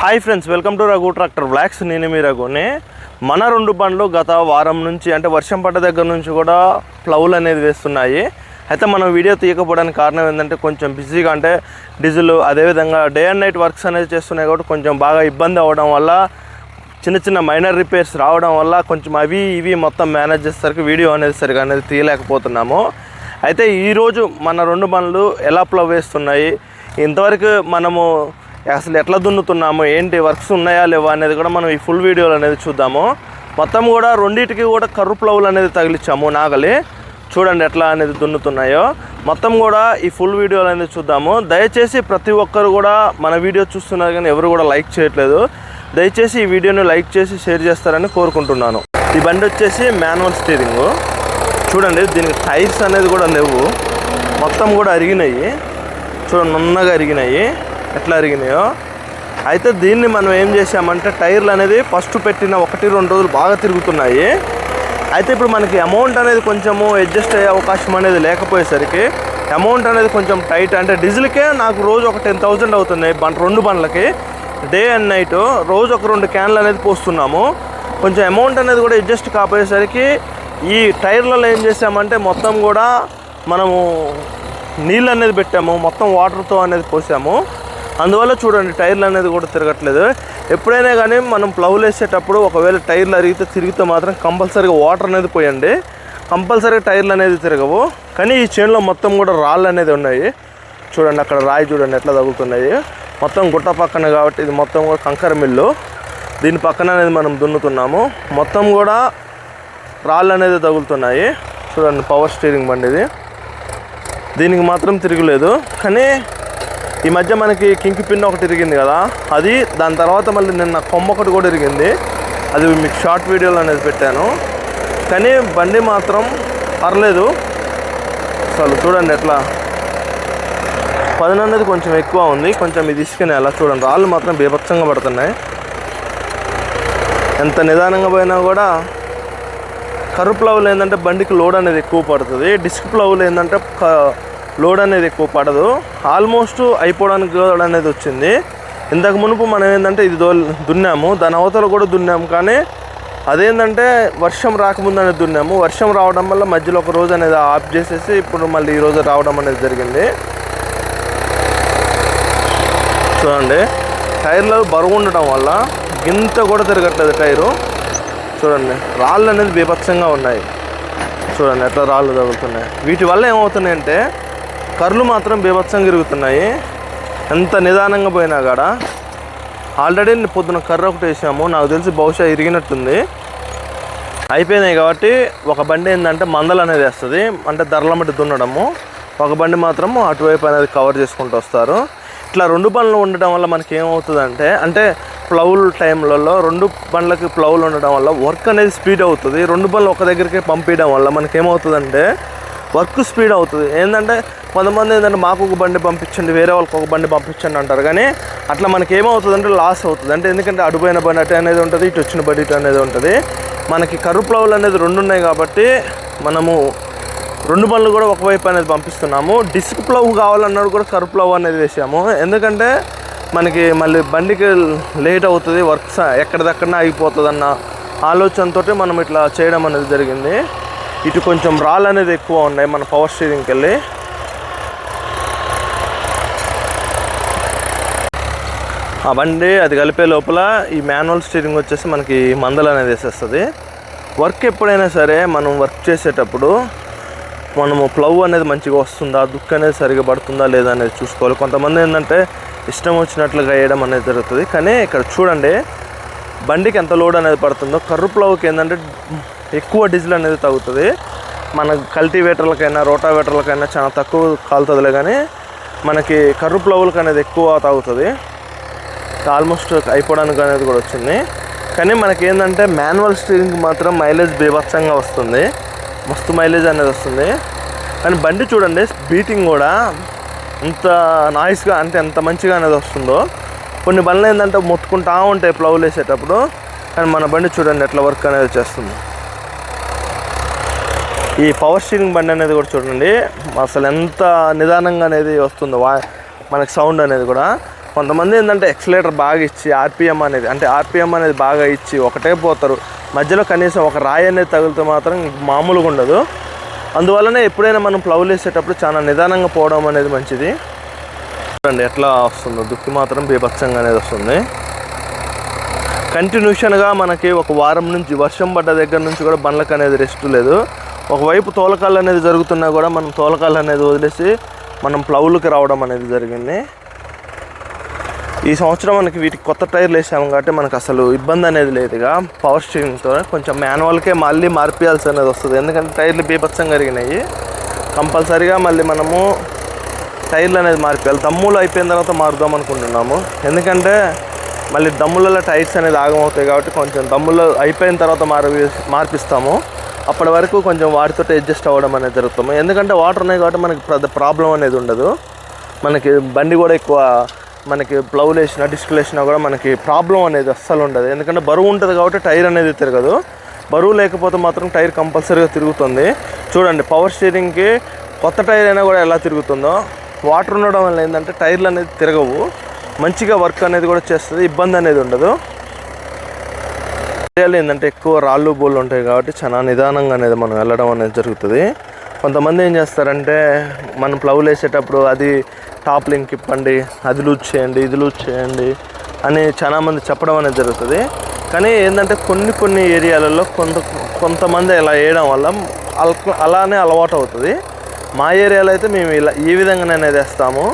Hi friends welcome to Raghu tractor vlogs నేను మీ రఘుని. మన రెండు పండ్లు గత వారం నుంచి అంటే వర్షం పడ్డ దగ్గర నుంచి కూడా ప్లౌలు అనేది వేస్తున్నాయి. అయితే మనం వీడియో తీయకపోవడానికి కారణం ఏంటంటే కొంచెం బిజీగా అంటే డీజిల్ అదేవిధంగా డే అండ్ నైట్ వర్క్స్ అనేది చేస్తున్నాయి కాబట్టి కొంచెం బాగా ఇబ్బంది అవ్వడం వల్ల చిన్న చిన్న మైనర్ రిపేర్స్ రావడం వల్ల కొంచెం అవి ఇవి మొత్తం మేనేజ్ చేసేసరికి వీడియో అనేది సరిగా అనేది తీయలేకపోతున్నాము. అయితే ఈరోజు మన రెండు పనులు ఎలా ప్లవ్ వేస్తున్నాయి? ఇంతవరకు మనము అసలు ఎట్లా దున్నుతున్నాము ఏంటి వర్క్స్ ఉన్నాయా లేవా అనేది కూడా మనం ఈ ఫుల్ వీడియోలు అనేది చూద్దాము. మొత్తం కూడా రెండింటికి కూడా కర్రు ప్లవులు అనేది తగిలిచ్చాము నాగలి. చూడండి ఎట్లా అనేది దున్నుతున్నాయో. మొత్తం కూడా ఈ ఫుల్ వీడియోలు అనేది చూద్దాము. దయచేసి ప్రతి ఒక్కరు కూడా మన వీడియో చూస్తున్నారు కానీ ఎవరు కూడా లైక్ చేయట్లేదు. దయచేసి ఈ వీడియోని లైక్ చేసి షేర్ చేస్తారని కోరుకుంటున్నాను. ఈ బండి వచ్చేసి మాన్యువల్ స్టీరింగ్. చూడండి దీనికి టైర్స్ అనేది కూడా లేవు. మొత్తం కూడా అరిగినాయి. చూడండి నున్నగా అరిగినాయి. ఎట్లా అరిగినాయో. అయితే దీన్ని మనం ఏం చేసామంటే టైర్లు అనేది ఫస్ట్ పెట్టిన ఒకటి రెండు రోజులు బాగా తిరుగుతున్నాయి. అయితే ఇప్పుడు మనకి అమౌంట్ అనేది కొంచెము అడ్జస్ట్ అయ్యే అవకాశం అనేది లేకపోయేసరికి అమౌంట్ అనేది కొంచెం టైట్ అంటే డీజిల్కే నాకు రోజు ఒక టెన్ థౌజండ్ అవుతున్నాయి బండ్ రెండు బండ్లకి. డే అండ్ నైట్ రోజు ఒక రెండు క్యాన్లు అనేది పోస్తున్నాము. కొంచెం అమౌంట్ అనేది కూడా అడ్జస్ట్ కాపోయేసరికి ఈ టైర్లలో ఏం చేసామంటే మొత్తం కూడా మనము నీళ్ళు అనేది పెట్టాము. మొత్తం వాటర్తో అనేది పోసాము. అందువల్ల చూడండి టైర్లు అనేది కూడా తిరగట్లేదు. ఎప్పుడైనా కానీ మనం ప్లౌలు వేసేటప్పుడు ఒకవేళ టైర్లు అరిగితే తిరిగితే మాత్రం కంపల్సరీగా వాటర్ అనేది పోయండి. కంపల్సరీగా టైర్లు అనేది తిరగవు. కానీ ఈ చేనులో మొత్తం కూడా రాళ్ళు అనేది ఉన్నాయి. చూడండి అక్కడ రాయి చూడండి ఎట్లా తగులుతున్నాయి. మొత్తం గుట్ట పక్కన కాబట్టి ఇది మొత్తం కూడా కంకర మిల్లు. దీని పక్కన అనేది మనం దున్నుతున్నాము. మొత్తం కూడా రాళ్ళు అనేది తగులుతున్నాయి. చూడండి పవర్ స్టీరింగ్ బండి ఇది. దీనికి మాత్రం తిరగలేదు. కానీ ఈ మధ్య మనకి కింకి పిన్ ఒకటి ఇరిగింది కదా అది దాని తర్వాత మళ్ళీ నిన్న కొమ్మ ఒకటి కూడా ఇరిగింది అది మీకు షార్ట్ వీడియోలు అనేది పెట్టాను. కానీ బండి మాత్రం పర్లేదు. అసలు చూడండి ఎట్లా. పదును అనేది కొంచెం ఎక్కువ ఉంది. కొంచెం ఇది ఇసుకనే అలా చూడండి. రాళ్ళు మాత్రం బీభత్సంగా పడుతున్నాయి. ఎంత నిదానంగా పోయినా కూడా కర్రు ప్లవ్లు ఏంటంటే బండికి లోడ్ అనేది ఎక్కువ పడుతుంది. డిస్క్ ప్లవ్లు ఏంటంటే లోడ్ అనేది ఎక్కువ పడదు. ఆల్మోస్ట్ అయిపోవడానికి లోడ్ అనేది వచ్చింది. ఇంతకు మునుపు మనం ఏంటంటే ఇది దున్నాము. దాని అవతల కూడా దున్నాము. కానీ అదేంటంటే వర్షం రాకముందు అనేది దున్నాము. వర్షం రావడం వల్ల మధ్యలో ఒక రోజు అనేది ఆఫ్ చేసేసి ఇప్పుడు మళ్ళీ ఈ రోజు రావడం అనేది జరిగింది. చూడండి. టైర్లు బరువు ఉండటం వల్ల గింత కూడా తిరగట్లేదు టైరు. చూడండి. రాళ్ళు అనేది బీభత్సంగా ఉన్నాయి. చూడండి ఎట్లా రాళ్ళు తగులుతున్నాయి. వీటి వల్ల ఏమవుతున్నాయంటే కర్లు మాత్రం బీభత్సం తిరుగుతున్నాయి. ఎంత నిదానంగా పోయినా కాడ ఆల్రెడీ పొద్దున కర్ర ఒకటి వేసాము. నాకు తెలిసి బహుశా ఇరిగినట్టుంది. అయిపోయినాయి కాబట్టి ఒక బండి ఏంటంటే మందలు అనేది వేస్తుంది. అంటే ధరలమటి దున్నడము. ఒక బండి మాత్రం అటువైపు అనేది కవర్ చేసుకుంటూ వస్తారు. ఇట్లా రెండు బండ్లు ఉండటం వల్ల మనకి ఏమవుతుందంటే అంటే ప్లవుల టైంలలో రెండు బండ్లకి ప్లౌలు ఉండడం వల్ల వర్క్ అనేది స్పీడ్ అవుతుంది. రెండు బండ్లు ఒక దగ్గరికి పంపించడం వల్ల మనకి ఏమవుతుందంటే వర్క్ స్పీడ్ అవుతుంది. ఏంటంటే కొంతమంది ఏంటంటే మాకు ఒక బండి పంపించండి వేరే వాళ్ళకి ఒక బండి పంపించండి అంటారు. కానీ అట్లా మనకి ఏమవుతుందంటే లాస్ అవుతుంది. అంటే ఎందుకంటే అడుపోయిన బండి అటు అనేది ఉంటుంది ఇటు వచ్చిన బండి ఇటు అనేది ఉంటుంది. మనకి కర్రు ప్లవులు అనేది రెండు ఉన్నాయి కాబట్టి మనము రెండు బండ్లు కూడా ఒకవైపు అనేది పంపిస్తున్నాము. డిస్క్ ప్లవ్ కావాలన్నాడు కూడా కర్రు ప్లవ్ అనేది వేసాము. ఎందుకంటే మనకి మళ్ళీ బండికి లేట్ అవుతుంది వర్క్స్ ఎక్కడిదక్కడ ఆగిపోతుంది అన్న ఆలోచనతో మనం ఇట్లా చేయడం అనేది జరిగింది. ఇటు కొంచెం రాళ్ళు అనేది ఎక్కువ ఉన్నాయి మన పవర్ స్టీరింగ్కి వెళ్ళి. ఆ బండి అది కలిపే లోపల ఈ మాన్యువల్ స్టీరింగ్ వచ్చేసి మనకి మందలు అనేది వేసేస్తుంది. వర్క్ ఎప్పుడైనా సరే మనం వర్క్ చేసేటప్పుడు మనము ప్లవ్ అనేది మంచిగా వస్తుందా దుక్కు అనేది సరిగా పడుతుందా లేదా అనేది చూసుకోవాలి. కొంతమంది ఏంటంటే ఇష్టం వచ్చినట్లుగా వేయడం అనేది జరుగుతుంది. కానీ ఇక్కడ చూడండి బండికి ఎంత లోడ్ అనేది పడుతుందో. కర్రు ప్లవ్కి ఏంటంటే ఎక్కువ డీజిల్ అనేది తగ్గుతుంది మన కల్టివేటర్లకైనా రోటావేటర్లకైనా చాలా తక్కువ కాలుతుందిలే కానీ మనకి కర్రు ప్లవులకు అనేది ఎక్కువ తాగుతుంది. ఆల్మోస్ట్ అయిపోవడానికి అనేది కూడా వచ్చింది. కానీ మనకి ఏంటంటే మాన్యువల్ స్టీరింగ్ మాత్రం మైలేజ్ బీభత్సంగా వస్తుంది. మస్తు మైలేజ్ అనేది వస్తుంది. కానీ బండి చూడండి బీటింగ్ కూడా ఎంత నాయిస్గా అంటే ఎంత మంచిగా అనేది వస్తుందో. కొన్ని బండ్లు ఏంటంటే మొత్తుకుంటా ఉంటాయి ప్లవ్లు వేసేటప్పుడు కానీ మన బండి చూడండి ఎట్లా వర్క్ అనేది చేస్తుంది. ఈ పవర్ స్టీరింగ్ బండి అనేది కూడా చూడండి. అసలు ఎంత నిదానంగా అనేది వస్తుందో వా మనకి సౌండ్ అనేది కూడా. కొంతమంది ఏంటంటే ఎక్సలేటర్ బాగా ఇచ్చి ఆర్పిఎం అనేది అంటే ఆర్పిఎం అనేది బాగా ఇచ్చి ఒకటే పోతారు. మధ్యలో కనీసం ఒక రాయి అనేది తగిలితే మాత్రం మామూలుగా ఉండదు. అందువల్లనే ఎప్పుడైనా మనం ప్లౌలు వేసేటప్పుడు చాలా నిదానంగా పోవడం అనేది మంచిది. చూడండి ఎట్లా వస్తుందో దుక్కి మాత్రం బీభత్సంగా అనేది వస్తుంది. కంటిన్యూషన్గా మనకి ఒక వారం నుంచి వర్షం పడ్డ దగ్గర నుంచి కూడా బండ్లకు అనేది రెస్ట్ లేదు. ఒకవైపు తోలకాలు అనేది జరుగుతున్నా కూడా మనం తోలకాలు అనేది వదిలేసి మనం ప్లౌలకి రావడం అనేది జరిగింది. ఈ సంవత్సరం మనకి వీటికి కొత్త టైర్లు వేసాము కాబట్టి మనకు అసలు ఇబ్బంది అనేది లేదుగా. పవర్ స్టీరింగ్తో కొంచెం మాన్యువల్కే మళ్ళీ మార్పియాల్సి అనేది వస్తుంది. ఎందుకంటే టైర్లు బీభత్సం కరిగినాయి. కంపల్సరీగా మళ్ళీ మనము టైర్లు అనేది మార్పియాలి. దమ్ములు అయిపోయిన తర్వాత మారుదాం అనుకుంటున్నాము. ఎందుకంటే మళ్ళీ దమ్ములలో టైర్స్ అనేది ఆగమవుతాయి కాబట్టి కొంచెం దమ్ములు అయిపోయిన తర్వాత మార్పి మార్పిస్తాము. అప్పటి వరకు కొంచెం వాటితో అడ్జస్ట్ అవ్వడం అనేది జరుగుతుంది. ఎందుకంటే వాటర్ ఉన్నాయి కాబట్టి మనకి పెద్ద ప్రాబ్లం అనేది ఉండదు. మనకి బండి కూడా ఎక్కువ మనకి ప్లౌలు వేసినా డిస్కులు వేసినా కూడా మనకి ప్రాబ్లం అనేది అస్సలు ఉండదు. ఎందుకంటే బరువు ఉంటుంది కాబట్టి టైర్ అనేది తిరగదు. బరువు లేకపోతే మాత్రం టైర్ కంపల్సరీగా తిరుగుతుంది. చూడండి పవర్ స్టీరింగ్కి కొత్త టైర్ అయినా కూడా ఎలా తిరుగుతుందో వాటర్ ఉండడం వల్ల ఏంటంటే టైర్లు అనేది తిరగవు. మంచిగా వర్క్ అనేది కూడా చేస్తుంది ఇబ్బంది అనేది ఉండదు. ఏరియాలో ఏంటంటే ఎక్కువ రాళ్ళు బోళ్ళు ఉంటాయి కాబట్టి చాలా నిదానంగా అనేది మనం వెళ్ళడం అనేది జరుగుతుంది. కొంతమంది ఏం చేస్తారంటే మనం ప్లౌలు వేసేటప్పుడు అది టాప్ లింక్ ఇప్పండి అది లూజ్ చేయండి ఇది లూజ్ చేయండి అని చాలామంది చెప్పడం అనేది జరుగుతుంది. కానీ ఏంటంటే కొన్ని కొన్ని ఏరియాలలో కొంత కొంతమంది ఇలా వేయడం వల్ల అలా అలానే అలవాటు అవుతుంది. మా ఏరియాలో అయితే మేము ఇలా ఈ విధంగానే అనేది వేస్తాము.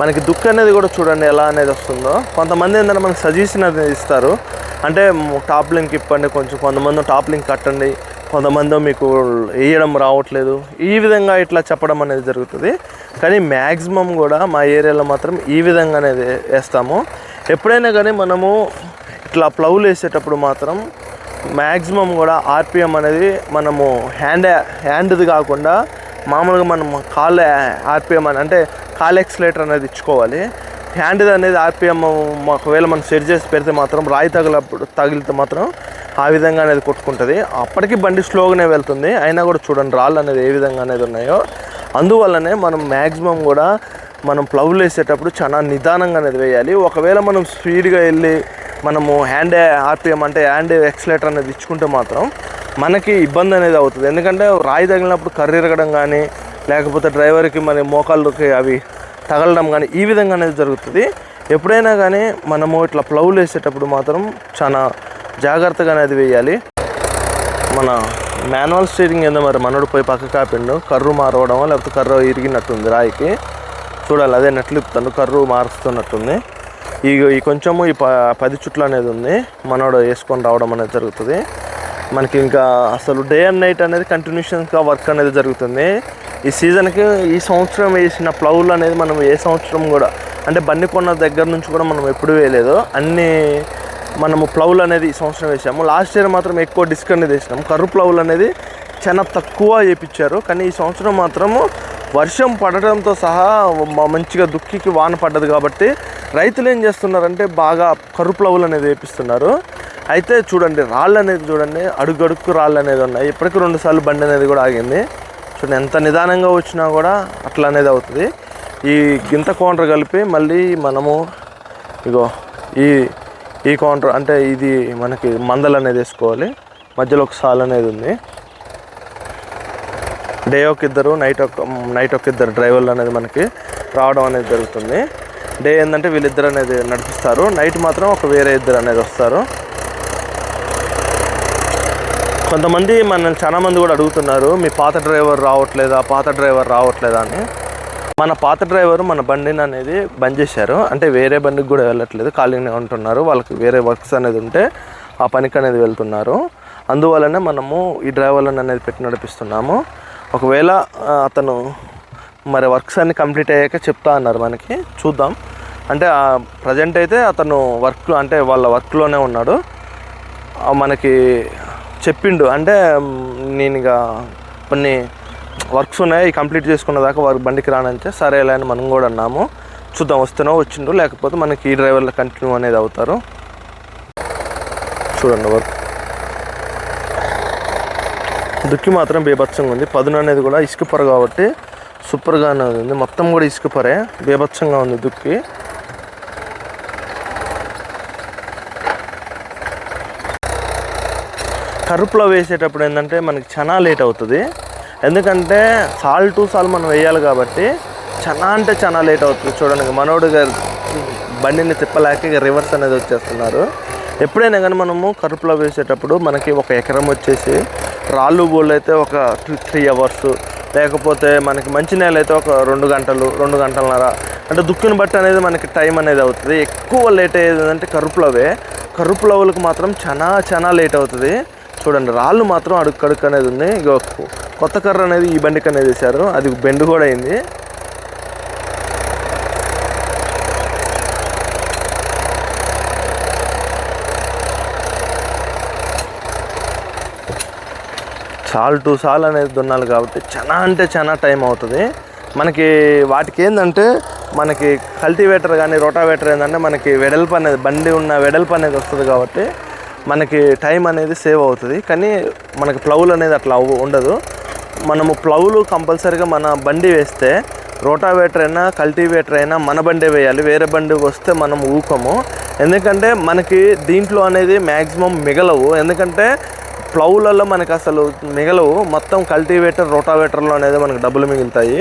మనకి దుక్కు అనేది కూడా చూడండి ఎలా అనేది వస్తుందో. కొంతమంది ఏంటంటే మనకి సజెషన్ అనేది ఇస్తారు. అంటే టాప్ లింక్ ఇప్పండి కొంచెం కొంతమంది టాప్ లింక్ కట్టండి కొంతమంది మీకు వేయడం రావట్లేదు. ఈ విధంగా ఇట్లా చెప్పడం అనేది జరుగుతుంది. కానీ మ్యాక్సిమం కూడా మా ఏరియాలో మాత్రం ఈ విధంగా అనేది వేస్తాము. ఎప్పుడైనా కానీ మనము ఇట్లా ప్లౌలు వేసేటప్పుడు మాత్రం మ్యాక్సిమం కూడా ఆర్పిఎం అనేది మనము హ్యాండ్ హ్యాండ్ది కాకుండా మామూలుగా మనం కాల్ ఆర్పిఎం అని అంటే కాల్ ఎక్స్లేటర్ అనేది ఇచ్చుకోవాలి. హ్యాండ్ అనేది ఆర్పిఎం ఒకవేళ మనం సెట్ చేసి పెడితే మాత్రం రాయి తగిలప్పుడు తగిలితే మాత్రం ఆ విధంగా అనేది కొట్టుకుంటుంది. అప్పటికి బండి స్లోగానే వెళ్తుంది. అయినా కూడా చూడండి రాళ్ళు అనేది ఏ విధంగా అనేది ఉన్నాయో. అందువల్లనే మనం మ్యాక్సిమం కూడా మనం ప్లౌలు వేసేటప్పుడు చాలా నిదానంగా అనేది వేయాలి. ఒకవేళ మనం స్పీడ్గా వెళ్ళి మనము హ్యాండ్ ఆర్పిఎం అంటే హ్యాండ్ ఎక్స్లేటర్ అనేది ఇచ్చుకుంటే మాత్రం మనకి ఇబ్బంది అనేది అవుతుంది. ఎందుకంటే రాయి తగిలినప్పుడు కర్రీరగడం కానీ లేకపోతే డ్రైవర్కి మన మోకాళ్ళకి అవి తగలడం కానీ ఈ విధంగా అనేది జరుగుతుంది. ఎప్పుడైనా కానీ మనము ఇట్లా ప్లౌలు వేసేటప్పుడు మాత్రం చాలా జాగ్రత్తగా అనేది వేయాలి. మన మాన్యువల్ స్టీరింగ్ ఏందో మరి మనోడు పోయి పక్క కాపిండు. కర్రు మారవడం లేకపోతే కర్రు ఇరిగినట్టుంది రాయికి. చూడాలి అదే నెట్లు ఇప్పుతాను కర్రు మారుస్తున్నట్టుంది. ఈ కొంచెము ఈ ప పది చుట్లు అనేది ఉంది. మనోడు వేసుకొని రావడం అనేది జరుగుతుంది. మనకి ఇంకా అసలు డే అండ్ నైట్ అనేది కంటిన్యూషన్గా వర్క్ అనేది జరుగుతుంది. ఈ సీజన్కి ఈ సంవత్సరం వేసిన ప్లౌలు అనేది మనం ఏ సంవత్సరం కూడా అంటే బండి కొన్న దగ్గర నుంచి కూడా మనం ఎప్పుడు వేయలేదు. అన్ని మనము ప్లౌలు అనేది ఈ సంవత్సరం వేసాము. లాస్ట్ ఇయర్ మాత్రం ఎక్కువ డిస్క్ అనేది వేసినాము కర్రు ప్లౌలు అనేది చాలా తక్కువ చేపించారు కానీ ఈ సంవత్సరం మాత్రము వర్షం పడటంతో సహా మంచిగా దుక్కికి వాన పడ్డది కాబట్టి రైతులు ఏం చేస్తున్నారంటే బాగా కరుపులవులు అనేది వేపిస్తున్నారు. అయితే చూడండి రాళ్ళు అనేది చూడండి అడుగడుక్కు రాళ్ళు అనేది ఉన్నాయి. ఇప్పటికి రెండుసార్లు బండి అనేది కూడా ఆగింది. చూడండి ఎంత నిదానంగా వచ్చినా కూడా అట్లా అనేది అవుతుంది. ఈ గింత కౌంటర్ కలిపి మళ్ళీ మనము ఇగో ఈ ఈ కౌంటర్ అంటే ఇది మనకి మందలు అనేది వేసుకోవాలి. మధ్యలో ఒక సాల్ అనేది ఉంది. డే ఒక ఇద్దరు నైట్ ఒక నైట్ ఒక ఇద్దరు డ్రైవర్లు అనేది మనకి రావడం అనేది జరుగుతుంది. డే ఏంటంటే వీళ్ళిద్దరు అనేది నడిపిస్తారు. నైట్ మాత్రం ఒక వేరే ఇద్దరు అనేది వస్తారు. కొంతమంది మనల్ని చాలామంది కూడా అడుగుతున్నారు మీ పాత డ్రైవర్ రావట్లేదా? పాత డ్రైవర్ రావట్లేదా? అని. మన పాత డ్రైవర్ మన బండిని అనేది బంద్ చేశారు. అంటే వేరే బండికి కూడా వెళ్ళట్లేదు. ఖాళీగానే ఉంటున్నారు. వాళ్ళకి వేరే వర్క్స్ అనేది ఉంటే ఆ పనికి అనేది వెళ్తున్నారు. అందువల్లనే మనము ఈ డ్రైవర్లను అనేది పెట్టి నడిపిస్తున్నాము. ఒకవేళ అతను మరి వర్క్స్ అన్ని కంప్లీట్ అయ్యాక చెప్తా అన్నారు మనకి. చూద్దాం. అంటే ప్రజెంట్ అయితే అతను వర్క్ అంటే వాళ్ళ వర్క్లోనే ఉన్నాడు. మనకి చెప్పిండు. అంటే నేను ఇక కొన్ని వర్క్స్ ఉన్నాయి కంప్లీట్ చేసుకున్న దాకా వారి బండికి రానంటే సరేలే అని మనం కూడా అన్నాము. చూద్దాం వస్తేనో వచ్చిండు లేకపోతే మనకి ఈ డ్రైవర్లో కంటిన్యూ అనేది అవుతారు. చూడండి వర్క్. దుక్కి మాత్రం బీభత్సంగా ఉంది. పదును అనేది కూడా ఇసుక పొర కాబట్టి సూపర్గా అనేది ఉంది. మొత్తం కూడా ఇసుక పొరే. బీభత్సంగా ఉంది దుక్కి. కరుపులో వేసేటప్పుడు ఏంటంటే మనకి చాలా లేట్ అవుతుంది. ఎందుకంటే సాల్ టు సాల్ మనం వేయాలి కాబట్టి చాలా అంటే చాలా లేట్ అవుతుంది. చూడండి మనోడు గారు బండిని తిప్పలేక ఇక రివర్స్ అనేది వచ్చేస్తున్నారు. ఎప్పుడైనా కానీ మనము కరుపులో వేసేటప్పుడు మనకి ఒక ఎకరం వచ్చేసి రాళ్ళు బోళ్ళు అయితే ఒక టూ త్రీ అవర్స్ లేకపోతే మనకి మంచి నేల అయితే ఒక రెండు గంటలు రెండు గంటలన్నర అంటే దుక్కుని బట్టి అనేది మనకి టైం అనేది అవుతుంది. ఎక్కువ లేట్ అయ్యేది అంటే కరుపులవే. కరుపులవులకు మాత్రం చాలా చాలా లేట్ అవుతుంది. చూడండి రాళ్ళు మాత్రం అడుగు అనేది ఉన్నాయి. ఇక కొత్త కర్ర అనేది ఈ బండికి అనేది వేశారు. అది బెండ్ కూడా అయింది. సాల్ టు సాల్ అనేది దున్నాలి కాబట్టి చాలా అంటే చాలా టైం అవుతుంది. మనకి వాటికి ఏంటంటే మనకి కల్టివేటర్ కానీ రోటావేటర్ ఏంటంటే మనకి వెడల్పు అనేది బండి ఉన్న వెడల్పు అనేది వస్తుంది కాబట్టి మనకి టైం అనేది సేవ్ అవుతుంది. కానీ మనకి ప్లౌలు అనేది అట్లా ఉండదు. మనము ప్లౌలు కంపల్సరీగా మన బండి వేస్తే రోటావేటర్ అయినా కల్టివేటర్ అయినా మన బండి వేయాలి. వేరే బండి వస్తే మనం ఊకము. ఎందుకంటే మనకి దీంట్లో అనేది మ్యాక్సిమం మిగలవు. ఎందుకంటే ప్లౌలలో మనకి అసలు మిగలవు. మొత్తం కల్టివేటర్ రోటావేటర్లో అనేది మనకు డబ్బులు మిగులుతాయి.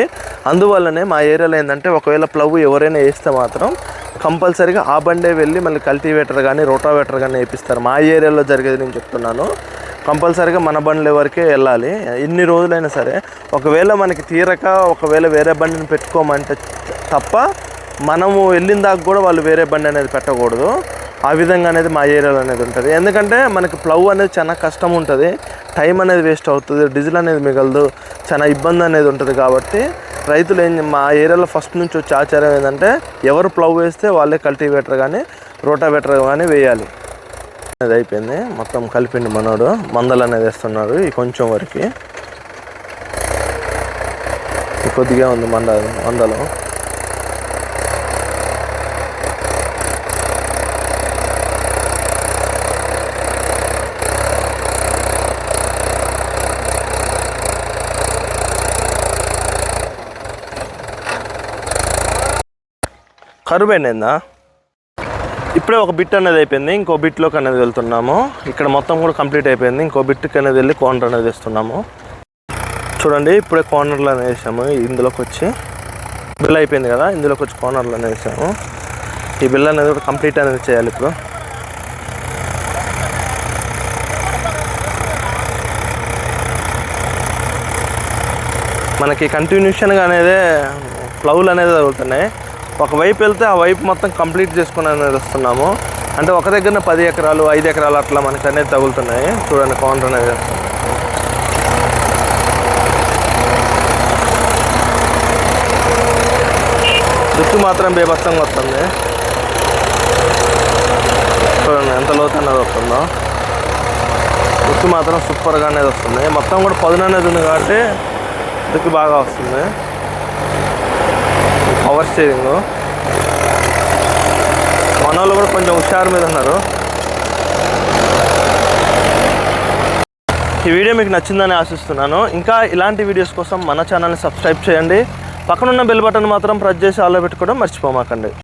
అందువల్లనే మా ఏరియాలో ఏంటంటే ఒకవేళ ప్లవ్ ఎవరైనా వేస్తే మాత్రం కంపల్సరీగా ఆ బండే వెళ్ళి మళ్ళీ కల్టివేటర్ కానీ రోటావేటర్ కానీ వేపిస్తారు. మా ఏరియాలో జరిగేది నేను చెప్తున్నాను. కంపల్సరీగా మన బండ్ల వరకే వెళ్ళాలి. ఎన్ని రోజులైనా సరే ఒకవేళ మనకి తీరక ఒకవేళ వేరే బండిని పెట్టుకోమంటే తప్ప మనము వెళ్ళిన దాకా కూడా వాళ్ళు వేరే బండి అనేది పెట్టకూడదు. ఆ విధంగా అనేది మా ఏరియాలో అనేది ఉంటుంది. ఎందుకంటే మనకి ప్లవ్ అనేది చాలా కష్టం ఉంటుంది. టైం అనేది వేస్ట్ అవుతుంది. డీజిల్ అనేది మిగలదు. చాలా ఇబ్బంది అనేది ఉంటుంది కాబట్టి రైతులు ఏం మా ఏరియాలో ఫస్ట్ నుంచి వచ్చే ఆచారం ఏంటంటే ఎవరు ప్లవ్ వేస్తే వాళ్ళే కల్టివేటర్ కానీ రోటావేటర్ కానీ వేయాలి. అనేది అయిపోయింది. మొత్తం కలిపిండి మనోడు. మందలు అనేది వేస్తున్నాడు ఈ కొంచెం వరకు. కొద్దిగా ఉంది మంద మందలు. కరువు ఇప్పుడే ఒక బిట్ అనేది అయిపోయింది ఇంకో బిట్లోకి అనేది వెళ్తున్నాము. ఇక్కడ మొత్తం కూడా కంప్లీట్ అయిపోయింది ఇంకో బిట్కి అనేది వెళ్ళి కార్నర్ అనేది వేస్తున్నాము. చూడండి ఇప్పుడే కార్నర్లు అనేది వేసాము ఇందులోకి వచ్చి. బిల్ అయిపోయింది కదా ఇందులోకి వచ్చి కార్నర్లు అనేది వేసాము. ఈ బిల్ అనేది కూడా కంప్లీట్ అనేది చేయాలి ఇప్పుడు. మనకి కంటిన్యూషన్గా అనేది ప్లౌలు అనేది తగులుతున్నాయి. ఒక వైపు వెళ్తే ఆ వైపు మొత్తం కంప్లీట్ చేసుకుని అనేది వస్తున్నాము. అంటే ఒక దగ్గర పది ఎకరాలు ఐదు ఎకరాలు అట్లా మనకి అనేది తగులుతున్నాయి. చూడండి కౌంటర్ అనేది వేస్తున్నాం. దుక్కు మాత్రం బేభత్సంగా వస్తుంది. చూడండి ఎంత లోతు అనేది వస్తుందో. దుక్కు మాత్రం సూపర్గా అనేది వస్తుంది. మొత్తం కూడా పదును అనేది ఉంది కాబట్టి దుక్కు బాగా వస్తుంది. పవర్ స్టీరింగ్ మన వాళ్ళు కూడా కొంచెం హుషారు మీద ఉన్నారు. ఈ వీడియో మీకు నచ్చిందని ఆశిస్తున్నాను. ఇంకా ఇలాంటి వీడియోస్ కోసం మన ఛానల్ని సబ్స్క్రైబ్ చేయండి. పక్కనున్న బెల్ బటన్ మాత్రం ప్రెస్ చేసి ఆల్లో పెట్టుకోవడం మర్చిపోమాకండి.